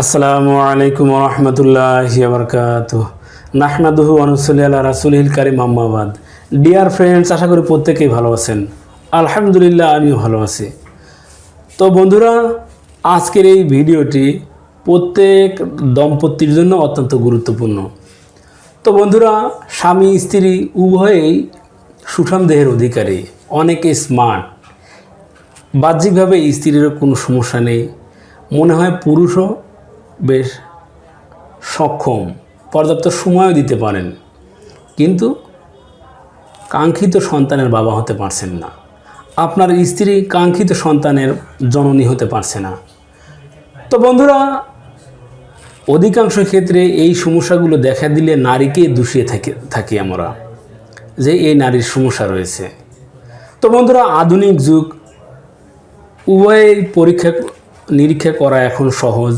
আসসালামু আলাইকুম রহমতুল্লাহ বরকাত নাহমাদুহু আনুসল্লি আল্লাহ রাসুলহিল কারিম আম্মাবাদ ডিয়ার ফ্রেন্ডস আশা করি প্রত্যেকেই ভালো আছেন। আলহামদুলিল্লাহ, আমিও ভালো আছি। তো বন্ধুরা, আজকের এই ভিডিওটি প্রত্যেক দম্পতির জন্য অত্যন্ত গুরুত্বপূর্ণ। তো বন্ধুরা, স্বামী, স্ত্রী উভয়েই সুঠাম দেহের অধিকারী, অনেকে স্মার্ট বাহ্যিকভাবে স্ত্রীরও কোনো সমস্যা নেই। মনে হয় পুরুষও বেশ সক্ষম, পর্যাপ্ত সময়ও দিতে পারেন। কিন্তু কাঙ্ক্ষিত সন্তানের বাবা হতে পারছেন না। আপনার স্ত্রী কাঙ্ক্ষিত সন্তানের জননী হতে পারছে না। তো বন্ধুরা, অধিকাংশ ক্ষেত্রে এই সমস্যাগুলো দেখা দিলে নারীকে দূষিয়ে থাকি থাকি আমরা, যে এই নারীর সমস্যা রয়েছে। তো বন্ধুরা, আধুনিক যুগ, উভয়ের পরীক্ষা নিরীক্ষা করা এখন সহজ।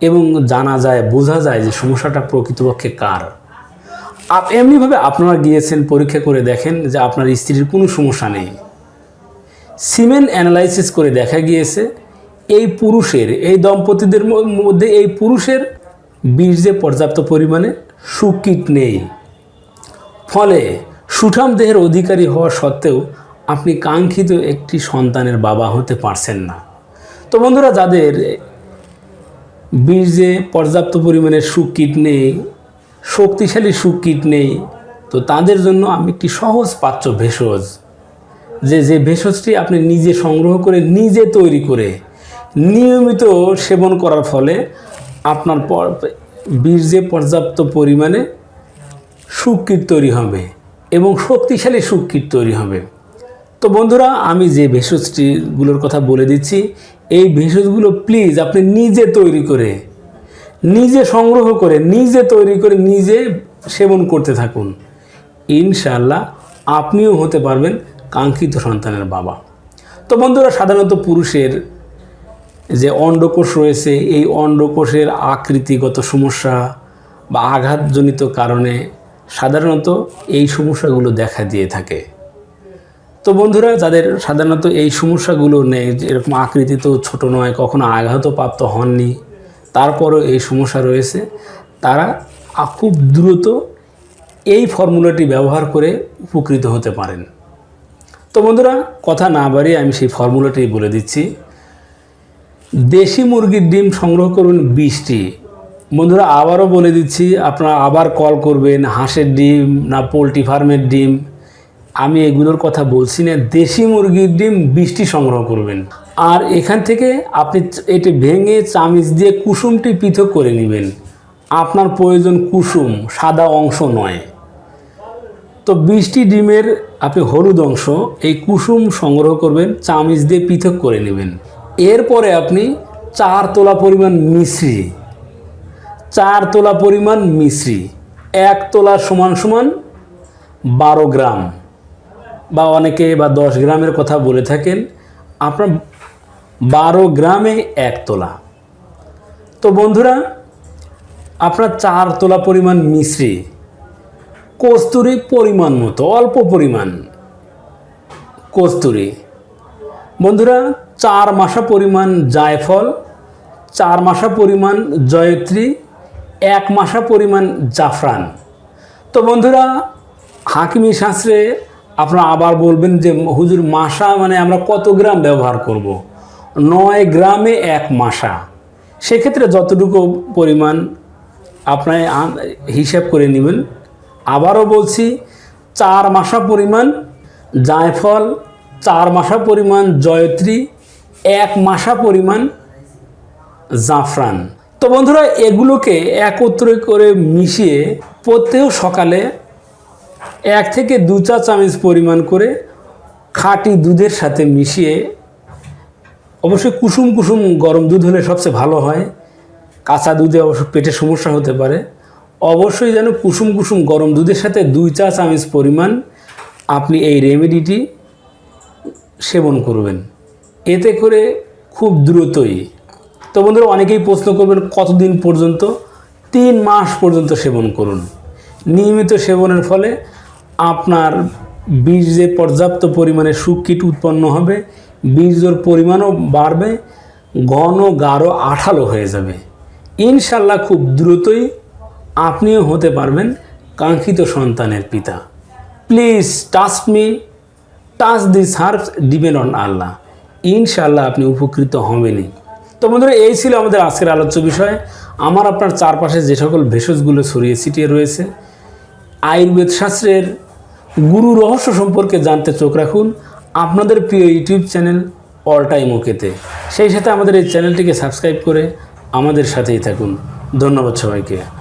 এবং জানা যায়, বোঝা যায় যে সমস্যাটা প্রকৃতপক্ষে কার। আপ, এমনিভাবে আপনারা গিয়েছেন, পরীক্ষা করে দেখেন যে আপনার স্ত্রীর কোনো সমস্যা নেই। সিমেন্ট অ্যানালাইসিস করে দেখা গিয়েছে, এই পুরুষের, এই দম্পতিদের মধ্যে এই পুরুষের বীর্যে পর্যাপ্ত পরিমাণে সুকীট নেই। ফলে সুঠাম দেহের অধিকারী হওয়া সত্ত্বেও আপনি কাঙ্ক্ষিত একটি সন্তানের বাবা হতে পারছেন না। তো বন্ধুরা, যাদের বীর্যে পর্যাপ্ত পরিমাণে সুকীট নেই, শক্তিশালী সুকীট নেই, তো তাদের জন্য আমি একটি সহজ পাচ্য ভেষজ। যে যে ভেষজটি আপনি নিজে সংগ্রহ করে নিজে তৈরি করে নিয়মিত সেবন করার ফলে আপনার বীর্যে পর্যাপ্ত পরিমাণে সুকীট তৈরি হবে এবং শক্তিশালী সুকীট তৈরি হবে। তো বন্ধুরা, আমি যে ভেষজটিগুলোর কথা বলে দিচ্ছি, এই ভেষজগুলো প্লিজ আপনি নিজে তৈরি করে, নিজে সংগ্রহ করে, নিজে তৈরি করে নিজে সেবন করতে থাকুন। ইনশাল্লাহ আপনিও হতে পারবেন কাঙ্ক্ষিত সন্তানের বাবা। তো বন্ধুরা, সাধারণত পুরুষের যে অন্ডকোষ রয়েছে, এই অন্ডকোষের আকৃতিগত সমস্যা বা আঘাতজনিত কারণে সাধারণত এই সমস্যাগুলো দেখা দিয়ে থাকে। তো বন্ধুরা, যাদের সাধারণত এই সমস্যাগুলো নেই এরকম আকৃতি তো ছোটো নয়, কখনো আঘাতও প্রাপ্ত হননি, তারপরও এই সমস্যা রয়েছে, তারা খুব দ্রুত এই ফর্মুলাটি ব্যবহার করে উপকৃত হতে পারেন। তো বন্ধুরা, কথা না বাড়িয়ে আমি সেই ফর্মুলাটি বলে দিচ্ছি। দেশি মুরগির ডিম সংগ্রহ করুন বিশটি। বন্ধুরা, আবারও বলে দিচ্ছি, আপনারা আবার কল করবেন, হাঁসের ডিম না পোলট্রি ফার্মের ডিম। আমি এগুলোর কথা বলছি না, দেশি মুরগির ডিম বৃষ্টি সংগ্রহ করবেন। আর এখান থেকে আপনি এটি ভেঙে চামিচ দিয়ে কুসুমটি পৃথক করে নেবেন। আপনার প্রয়োজন কুসুম, সাদা অংশ নয়। তো বৃষ্টি ডিমের আপনি হলুদ অংশ, এই কুসুম সংগ্রহ করবেন, চামিচ দিয়ে পৃথক করে নেবেন। এরপরে আপনি চার তোলা পরিমাণ মিশ্রি, চার তোলা পরিমাণ মিশ্রি, এক তোলা সমান সমান বারো গ্রাম। বা অনেকে বা দশ গ্রামের কথা বলে থাকেন, আপনার বারো গ্রামে এক তোলা। তো বন্ধুরা, আপনার চার তোলা পরিমাণ মিশ্রি, কস্তুরি পরিমাণ মতো, অল্প পরিমাণ কস্তুরি। বন্ধুরা, চার মাসা পরিমাণ জায়ফল, চার মাসা পরিমাণ জয়ত্রী, এক মাসা পরিমাণ জাফরান। তো বন্ধুরা, হাকিমি শাস্ত্রে আপনারা আবার বলবেন যে, হুজুর মাসা মানে আমরা কত গ্রাম ব্যবহার করব। নয় গ্রামে এক মাসা সেক্ষেত্রে যতটুকু পরিমাণ আপনার হিসাব করে নেবেন। আবারও বলছি, চার মাসা পরিমাণ জায়ফল, চার মাসা পরিমাণ জয়ত্রী, এক মাসা পরিমাণ জাফরান। তো বন্ধুরা, এগুলোকে একত্রে করে মিশিয়ে প্রত্যেক সকালে এক থেকে দু চা চামচ পরিমাণ করে খাঁটি দুধের সাথে মিশিয়ে অবশ্যই কুসুম কুসুম গরম দুধ হলে সবচেয়ে ভালো হয়। কাঁচা দুধে অবশ্য পেটে সমস্যা হতে পারে। অবশ্যই যেন কুসুম কুসুম গরম দুধের সাথে দুই চা চামচ পরিমাণ আপনি এই রেমেডিটি সেবন করবেন। এতে করে খুব দ্রুতই। তো বন্ধুরা, অনেকেই প্রশ্ন করবেন, কতদিন পর্যন্ত? তিন মাস পর্যন্ত সেবন করুন। নিয়মিত সেবনের ফলে আপনার বীর্যে পর্যাপ্ত পরিমাণে সুকীট উৎপন্ন হবে বীর্যর পরিমাণও বাড়বে ঘন গাঢ় আঠালো হয়ে যাবে। ইনশাল্লাহ খুব দ্রুতই আপনিও হতে পারবেন কাঙ্ক্ষিত সন্তানের পিতা। Please touch me, touch this herbs depend on আল্লাহ। ইনশাল্লাহ আপনি উপকৃত হবেনই। তো বন্ধুরা, এই ছিল আমাদের আজকের আলোচ্য বিষয়। আমার আপনার চারপাশে যে সকল ভেষজগুলো ছড়িয়ে ছিটিয়ে রয়েছে, আয়ুর্বেদ শাস্ত্রের গুরু রহস্য সম্পর্কে জানতে চোখ রাখুন আপনাদের প্রিয় ইউটিউব চ্যানেল অল টাইম ওকেতে। সেই সাথে আমাদের এই চ্যানেলটিকে সাবস্ক্রাইব করে আমাদের সাথেই থাকুন। ধন্যবাদ সবাইকে।